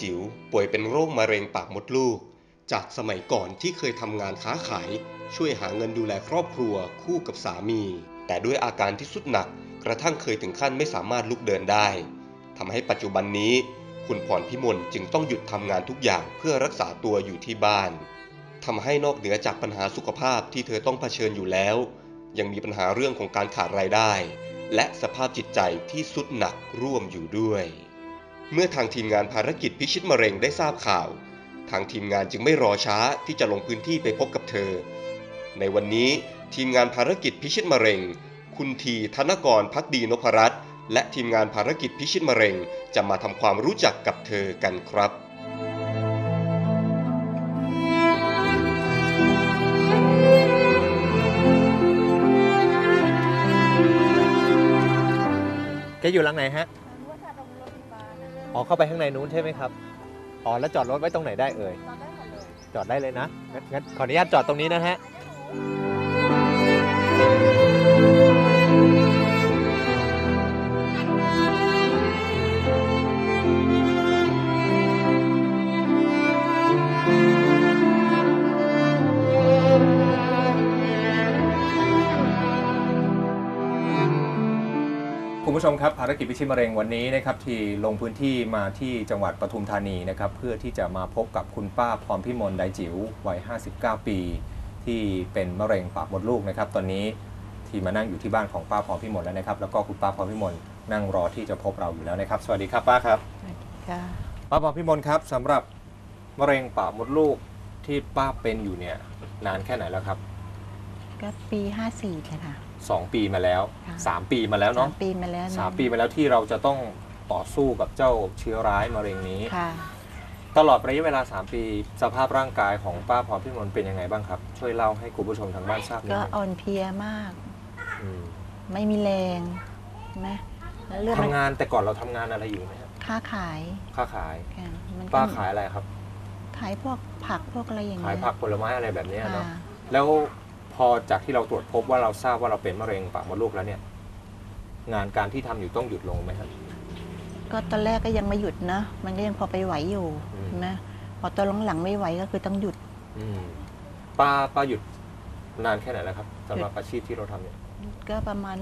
จิ๋วป่วยเป็นโรคมะเร็งปากมดลูก จากสมัยก่อนที่เคยทำงานค้าขาย ช่วยหาเงินดูแลครอบครัวคู่กับสามี แต่ด้วยอาการที่สุดหนักกระทั่งเคยถึงขั้นไม่สามารถลุกเดินได้ทำให้ปัจจุบันนี้ คุณพรพิมลจึงต้องหยุดทำงานทุกอย่างเพื่อรักษาตัวอยู่ที่บ้านทำให้นอกเหนือจากปัญหาสุขภาพที่เธอต้องเผชิญอยู่แล้ว ยังมีปัญหาเรื่องของการขาดรายได้ และสภาพจิตใจที่สุดหนักร่วมอยู่ด้วย เมื่อทางทีมงานภารกิจพิชิตมะเร็งได้ทราบข่าว ทางทีมงานจึงไม่รอช้าที่จะลงพื้นที่ไปพบกับเธอ ในวันนี้ทีมงานภารกิจพิชิตมะเร็ง คุณทีธนกรพักดีนพรัตน์และทีมงานภารกิจพิชิตมะเร็ง จะมาทำความรู้จักกับเธอกันครับแกอยู่หลังไหนฮะ อ๋อเข้าไปข้างในนู้นใช่ไหมครับ อ๋อแล้วจอดรถไว้ตรงไหนได้เอ่ย จอดได้เลยนะ งั้นงั้นขออนุญาตจอดตรงนี้นะฮะ ผู้ชมครับภารกิจพิชิตมะเร็งวันนี้นะครับที่ลงพื้นที่มาที่จังหวัดปทุมธานีนะครับเพื่อที่จะมาพบกับคุณป้าพรพิมลไดจิ๋ววัย 59 ปี ที่เป็นมะเร็งปากมดลูกนะครับตอนนี้ที่มานั่งอยู่ที่บ้านของป้าพรพิมลแล้วนะครับ แล้วก็คุณป้าพรพิมลนั่งรอที่จะพบเราอยู่แล้วนะครับ สวัสดีครับป้าครับจ้าป้าพรพิมลครับสำหรับมะเร็งปากมดลูกที่ป้าเป็นอยู่เนี่ยนานแค่ไหนแล้วครับ ก็ปีห้าสี่เลยค่ะสองปีมาแล้วค่ะสามปีมาแล้วสาเนาะมปีมาแล้วนะสามปีมาแล้วที่เราจะต้องต่อสู้กับเจ้าเชื้อร้ายมะเร็งนี้ ค่ะ ตลอดระยะเวลา 3 ปี สภาพร่างกายของป้าพรพิมลเป็นยังไงบ้างครับ ช่วยเล่าให้คุณผู้ชมทางบ้านทราบนิดก็นึงอ่อนเพลียมาก อืมไม่มีแรงใช่ไหมแล้วเลือดมันทำงานแต่ก่อนเราทำงานอะไรอยู่ไหมครับค้าขายค้าขาย ค่ะมันก็ป้าขายอะไรครับ ขายพวกผักพวกอะไรอย่างขายเงี้ยผักผลไม้อะไรแบบเนี้ยค่ะเนาะแล้ว พอจากที่เราตรวจพบว่าเราทราบว่าเราเป็นมะเร็งปากมดลูกแล้วเนี่ย งานการที่ทำอยู่ต้องหยุดลงไหมครับ ก็ตอนแรกก็ยังไม่หยุดนะ มันก็ยังพอไปไหวอยู่อืมใช่ไหมพอตอนหลังๆไม่ไหวก็คือต้องหยุดอืมป้าป้าหยุดนานแค่ไหนแล้วครับสำหรับอาชีพที่เราทำเนี่ยก็ประมาณ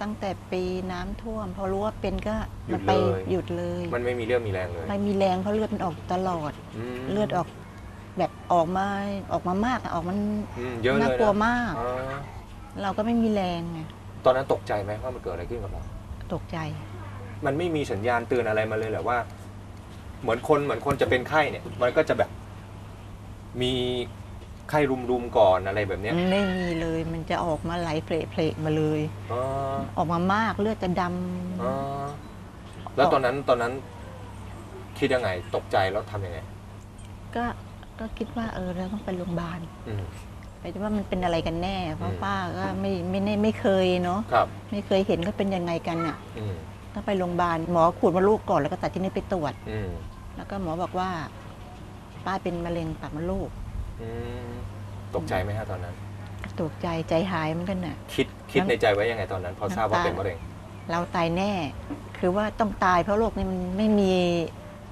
ตั้งแต่ปีน้ำท่วม พอรู้ว่าเป็นก็หยุมัดไปเลยหยุดเลย มันไม่มีเรื่องมีแรงเลยไม่มีแรงเพราะเลือดมันออกตลอดมเลือดออก แบบออกมาออกมามากอะออกมันอืมเยอะเลยน่านะกลัวมาก อ๋อเราก็ไม่มีแรงไงตอนนั้นตกใจไหมว่ามันเกิดอะไรขึ้นกับเรา ตกใจ มันไม่มีสัญญาณเตือนอะไรมาเลยเหรอว่า เหมือนคนเหมือนคนจะเป็นไข้เนี่ย มันก็จะแบบ มีไข้รุมๆก่อนอะไรแบบเนี้ยไม่มีเลยมันจะออกมาไหลเพลเพลมาเลย อ๋อออกมามากเลือดจะดำอ๋อแล้วตอนนั้นตอนนั้น คิดยังไง ตกใจแล้วทำยังไง ก็ ก็คิดว่าเออเราต้องไปโรงพยาบาลอืมไปดูว่ามันเป็นอะไรกันแน่ เพอืราะมป้าก็ไม่ไม่ไม่ไม่เคยเนาะครับไม่เคยเห็นก็เป็นยังไงกันอะอืมต้องไปโรงพยาบาลหมอขูดมาลูกก่อนแล้วก็ตัดที่นี่ไปตรวจอืมแล้วก็หมอบอกว่า ป้าเป็นมะเร็งปากมดลูกอืมตกใจไหมฮะตอนนั้น ตกใจใจหายเหมือนกันน่ะ คิดคิดน้ำในใจไว้ยังไงตอนนั้น พอทราบว่าน้ำตาเป็นมะเร็ง เราตายแน่ คือว่าต้องตายเพราะโรคนี้มันไม่มี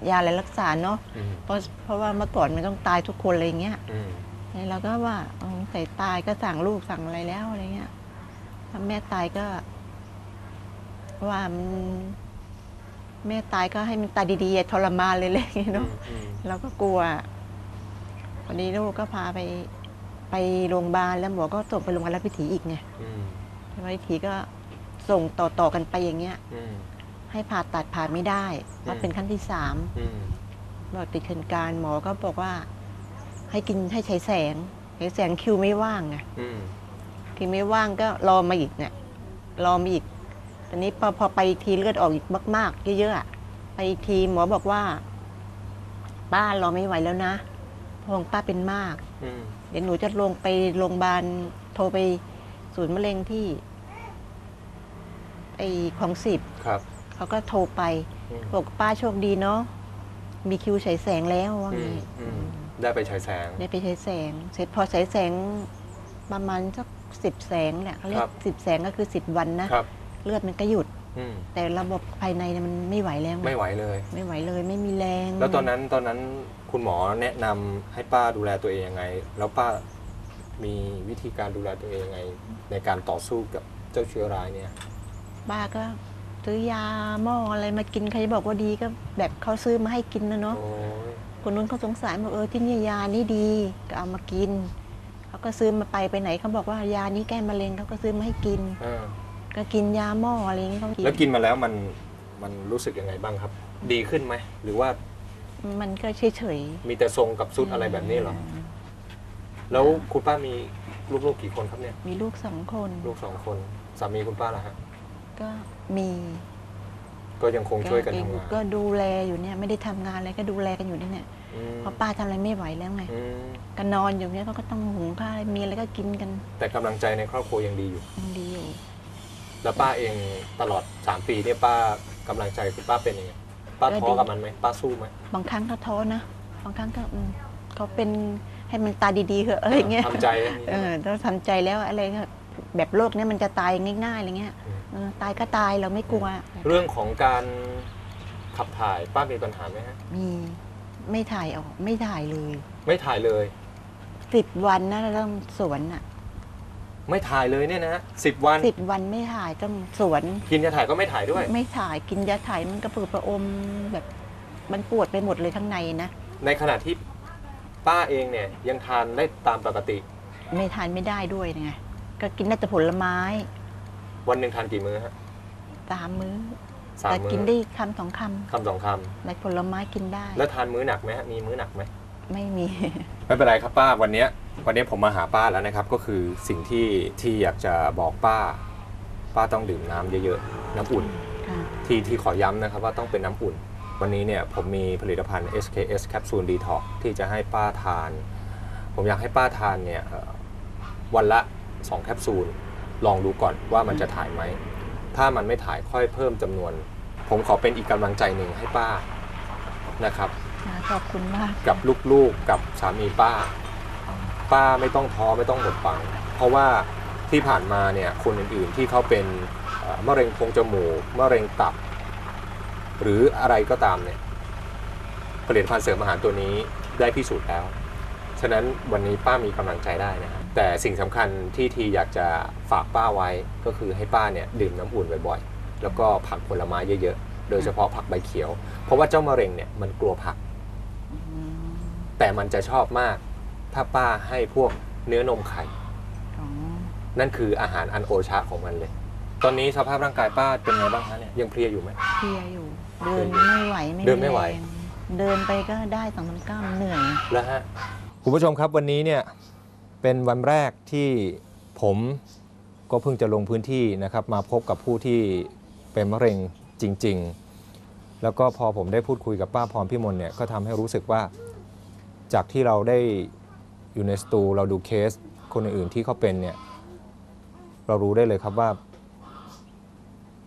ยาอะไรรักษาเนาะอืมเพราะเพราะว่าเมื่อก่อนมันต้องตายทุกคนอะไรอย่างเงี้ยอืมแล้วเราก็ว่าเออใส่ตายก็สั่งลูกสั่งอะไรแล้วอะไรเงี้ยถ้าแม่ตายก็ ว่ามันแม่ตายก็ให้มันตายดีๆอย่าทรมานเลยอะไรอย่างเงี้ยเนาะ อืมเราก็กลัววันนี้ลูกก็พาไปไปโรงพยาบาลแล้วหมอก็ส่งไปโรงพยาบาลรับพิถีอีกไงอืมรับพิถีก็ส่งต่อๆกันไปอย่างเงี้ย อืม ให้ผ่าตัดผ่าไม่ได้เพราะอืมเป็นขั้นที่สามอืมบอกติดเชิญการหมอก็บอกว่า ให้กินให้ใช้แสงใช้แสงคิวไม่ว่างไงอืมคิวไม่ว่างก็รอมาอีกเนี่ยรอมาอีกตอนนี้พอพอไปอีกทีเลือดออกอีกมาก ๆ เยอะๆอะไปอีกทีหมอบอกว่า ป้ารอไม่ไหวแล้วนะเพราะของป้าเป็นมากอืมเดี๋ยวหนูจะลงไปโรงพยาบาลโทรไปศูนย์มะเร็งที่ไอของสิบครับ เขาก็โทรไป อืมบอกป้าโชคดีเนาะมีคิวฉายแสงแล้วว่าอืไงมอืมได้ไปฉายแสง ได้ไปฉายแสง เสร็จพอฉายแสงประมาณสักสิบแสงแหละเขาเรียครักบ สิบแสงก็คือสิบวันนะครับ เลือดมันก็หยุด อืมแต่ระบบภายในเนี่ยมันไม่ไหวแล้วไงไม่ไหวเลย ไม่ไหวเลยไม่มีแรง แล้วตอนนั้นตอนนั้นคุณหมอแนะนำให้ป้าดูแลตัวเองยังไง แล้วป้ามีวิธีการดูแลตัวเองยังไง ในการต่อสู้กับเจ้าเชื้อร้ายเนี่ย ป้าก็ ซื้อยาหม้ออะไรมากินใครบอกว่าดีก็แบบเขาซื้อมาให้กินนะเนาะโอ้ยคนนู้นเขาสงสารบอกเออที่นี่ยานี่ดีก็เอามากินเขาก็ซื้อมาไปไปไหนเขาบอกว่ายานี้แก้มะเร็งเขาก็ซื้อมาให้กิน เออก็กินยาหม้ออะไรอย่างเงี้ยเขากินแล้วกินมาแล้วมันมันรู้สึกยังไงบ้างครับ ดีขึ้นไหมหรือว่ามันก็เฉยเฉยมีแต่ทรงกับซุดอะไรแบบนี้เหรอแล้วคุณป้ามีลูกๆกี่คนครับเนี่ย มีลูกสองคน ลูกสองคนสามีคุณป้าล่ะฮะ ก็มีก็ยังคงช่วยกันทำงานก็ดูแลอยู่เนี่ยไม่ได้ทำงานอะไรก็ดูแลกันอยู่นี่เนี่ยอืมเพราะป้าทำอะไรไม่ไหวแล้วไงอืมก็นอนอยู่เนี่ยเขาก็ต้องหุงข้าวมีอะไรก็กินกัน แต่กำลังใจในครอบครัวยังดีอยู่ยังดีอยู่ แล้วป้าเองตลอด3ปีเนี่ยป้ากำลังใจคุณป้าเป็นยังไงป้าท้อกับมันไหมป้าสู้ไหมบางครั้งก็ท้อนะบางครั้งก็อืมเขาเป็นให้มันตายดีๆเหอะอะไรอย่างเงี้ยทำใจนะเออต้องทำใจแล้วอะไรก็ แบบโรคเนี้ยมันจะตายง่ายๆอะไรเงี้ยเออตายก็ตายเราไม่กลัว เรื่องของการขับถ่ายป้ามีปัญหาไหมฮะ มีไม่ถ่ายออกไม่ถ่ายเลยไม่ถ่ายเลย สิบวันนะเราต้องสวนอะไม่ถ่ายเลยเนี่ยนะฮะสิบวัน สิบวันไม่ถ่ายต้องสวน กินยาถ่ายก็ไม่ถ่ายด้วย ไม่ถ่ายกินยาถ่ายมันกระปือประอมแบบมันปวดไปหมดเลยข้างในนะ ในขณะที่ป้าเองเนี่ยยังทานได้ตามปกติ ไม่ทานไม่ได้ด้วยไง ก็กินได้แต่ผลไม้วันหนึ่งทานกี่มื้อฮะสามมื้อสามแต่มื้อกินได้คำสองคคำสองคำในผลไม้กินได้ำแล้วทานมื้อหนักไหมฮะมีมื้อหนักไหม ไม่มี ไม่เป็นไรครับป้าวันเนี้ยวันนี้ผมมาหาป้าแล้วนะครับ ก็คือสิ่งที่ที่อยากจะบอกป้า ป้าต้องดื่มน้ำเยอะๆ น้ำอุ่น ค่ะ ที่ที่ขอย้ำนะครับว่าต้องเป็นน้ำอุ่น วันนี้เนี่ยผมมีผลิตภัณฑ์ SKS Capsule Detox ที่จะให้ป้าทาน ผมอยากให้ป้าทานเนี่ยเอ่อวันละ 2แคปซูลลองดูก่อนว่ามันจะถ่ายไหม ถ้ามันไม่ถ่ายค่อยเพิ่มจำนวน ผมขอเป็นอีกกำลังใจหนึ่งให้ป้านะครับค่ะขอบคุณมากกับลูกๆกับสามีป้า ป้าไม่ต้องท้อไม่ต้องหมดหวัง เพราะว่าที่ผ่านมาเนี่ยคนอื่นๆที่เขาเป็นเอ่อมะเร็งโพรงจมูกมะเร็งตับ หรืออะไรก็ตามเนี่ยผลิตภัณฑ์เสริมอาหารตัวนี้ได้พิสูจน์แล้ว ฉะนั้นวันนี้ป้ามีกำลังใจได้นะครับ แต่สิ่งสำคัญที่ทีอยากจะฝากป้าไว้ก็คือให้ป้าเนี่ยดื่มน้ำอุ่นบ่อยๆ แล้วก็ผักผลไม้เยอะๆ โดยเฉพาะผักใบเขียว เพราะว่าเจ้ามะเร็งเนี่ยมันกลัวผักอืมแต่มันจะชอบมาก ถ้าป้าให้พวกเนื้อนมไข่อ๋อนั่นคืออาหารอันโอชะของมันเลย ตอนนี้สภาพร่างกายป้าเป็นไงบ้างคะเนี่ยยังเพลียอยู่ไหมเพลียอยู่ เดินไม่ไหวไม่เดินไม่ไหว แรงเดินไปก็ได้สองสามก้าวเหนื่อย แล้วฮะ คุณผู้ชมครับวันนี้เนี่ย เป็นวันแรกที่ผมก็เพิ่งจะลงพื้นที่นะครับ มาพบกับผู้ที่เป็นมะเร็งจริง ๆ แล้วก็พอผมได้พูดคุยกับป้าพรพิมลเนี่ยก็ทำให้รู้สึกว่า จากที่เราได้อยู่ในสตูเราดูเคสคนอื่นๆที่เขาเป็นเนี่ยเรารู้ได้เลยครับว่า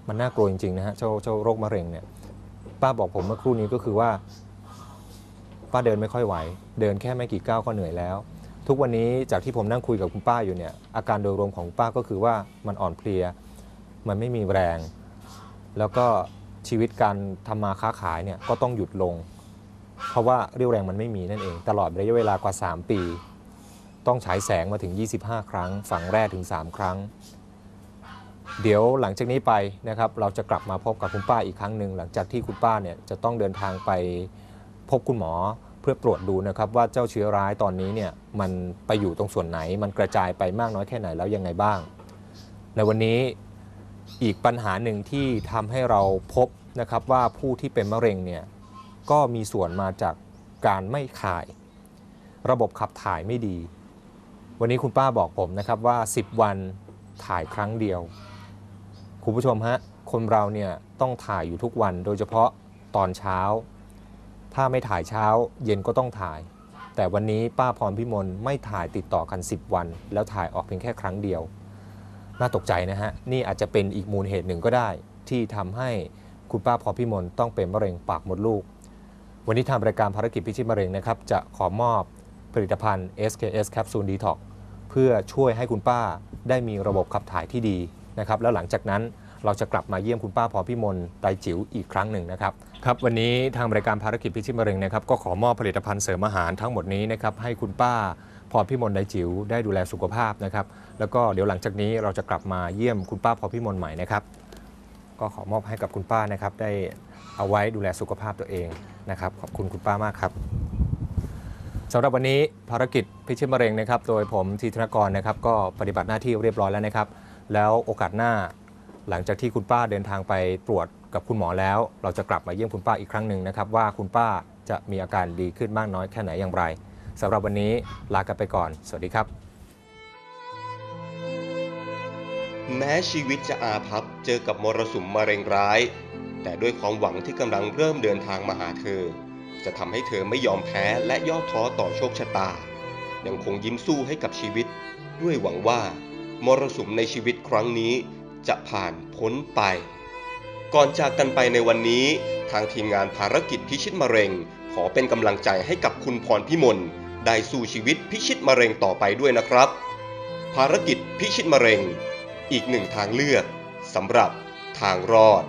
มันน่ากลัวจริงๆนะฮะเจ้าเจ้าโรคมะเร็งเนี่ยป้าบอกผมเมื่อครู่นี้ก็คือว่า ป้าเดินไม่ค่อยไหว เดินแค่ไม่กี่ก้าวก็เหนื่อยแล้ว ทุกวันนี้จากที่ผมนั่งคุยกับคุณป้าอยู่เนี่ยอาการโดยรวมของคุณป้าก็คือว่ามันอ่อนเพลีย มันไม่มีแรง แล้วก็ชีวิตการทำมาค้าขายเนี่ยก็ต้องหยุดลง เพราะว่าเรี่ยวแรงมันไม่มีนั่นเอง ตลอดระยะเวลากว่า 3 ปี ต้องฉายแสงมาถึง 25 ครั้ง ฝังแร่ถึง 3 ครั้ง เดี๋ยวหลังจากนี้ไปนะครับเราจะกลับมาพบกับคุณป้าอีกครั้งหนึ่งหลังจากที่คุณป้าเนี่ยจะต้องเดินทางไปพบคุณหมอ เพื่อตรวจดูนะครับว่าเจ้าเชื้อร้ายตอนนี้เนี่ยมันไปอยู่ตรงส่วนไหน มันกระจายไปมากน้อยแค่ไหนแล้วยังไงบ้าง ในวันนี้อีกปัญหาหนึ่งที่ทำให้เราพบนะครับว่าผู้ที่เป็นมะเร็งเนี่ยก็มีส่วนมาจากการไม่ถ่าย ระบบขับถ่ายไม่ดี วันนี้คุณป้าบอกผมนะครับว่า 10 วันถ่ายครั้งเดียว คุณผู้ชมฮะคนเราเนี่ยต้องถ่ายอยู่ทุกวันโดยเฉพาะตอนเช้า ถ้าไม่ถ่ายเช้า เย็นก็ต้องถ่าย แต่วันนี้ป้าพรพิมลไม่ถ่ายติดต่อกัน 10 วัน แล้วถ่ายออกเพียงแค่ครั้งเดียว น่าตกใจนะฮะ นี่อาจจะเป็นอีกมูลเหตุหนึ่งก็ได้ ที่ทำให้คุณป้าพรพิมลต้องเป็นมะเร็งปากมดลูก วันนี้ทางรายการภารกิจพิชิตมะเร็งนะครับจะขอมอบผลิตภัณฑ์ SKS Capsule Detox เพื่อช่วยให้คุณป้าได้มีระบบขับถ่ายที่ดีนะครับแล้วหลังจากนั้น เราจะกลับมาเยี่ยมคุณป้าพรพิมลไตรจิ๋วอีกครั้งหนึ่งนะครับครับ วันนี้ทางรายการภารกิจพิชิตมะเร็งนะครับก็ขอมอบผลิตภัณฑ์เสริมอาหารทั้งหมดนี้นะครับให้คุณป้าพรพิมลไตจิ๋วได้ดูแลสุขภาพนะครับ แล้วก็เดี๋ยวหลังจากนี้เราจะกลับมาเยี่ยมคุณป้าพรพิมลใหม่นะครับ ก็ขอมอบให้กับคุณป้านะครับ ได้เอาไว้ดูแลสุขภาพตัวเองนะครับ ขอบคุณคุณป้ามากครับสำหรับวันนี้ภารกิจพิชิตมะเร็งนะครับ โดยผมทีธนกรนะครับ ก็ปฏิบัติหน้าที่เรียบร้อยแล้วนะครับ แล้วโอกาสหน้า หลังจากที่คุณป้าเดินทางไปตรวจกับคุณหมอแล้ว เราจะกลับมาเยี่ยมคุณป้าอีกครั้งหนึ่งนะครับ ว่าคุณป้าจะมีอาการดีขึ้นมากน้อยแค่ไหนอย่างไรสำหรับวันนี้ลากันไปก่อน สวัสดีครับ แม้ชีวิตจะอาภัพเจอกับมรสุมมะเร็งร้าย แต่ด้วยความหวังที่กำลังเริ่มเดินทางมาหาเธอ จะทำให้เธอไม่ยอมแพ้และย่อท้อต่อโชคชะตา ยังคงยิ้มสู้ให้กับชีวิต ด้วยหวังว่ามรสุมในชีวิตครั้งนี้ จะผ่านพ้นไป ก่อนจากกันไปในวันนี้ทางทีมงานภารกิจพิชิตมะเร็ง ขอเป็นกำลังใจให้กับคุณพรพิมลได้สู้ชีวิตพิชิตมะเร็งต่อไปด้วยนะครับ ภารกิจพิชิตมะเร็ง อีกหนึ่งทางเลือกสำหรับทางรอด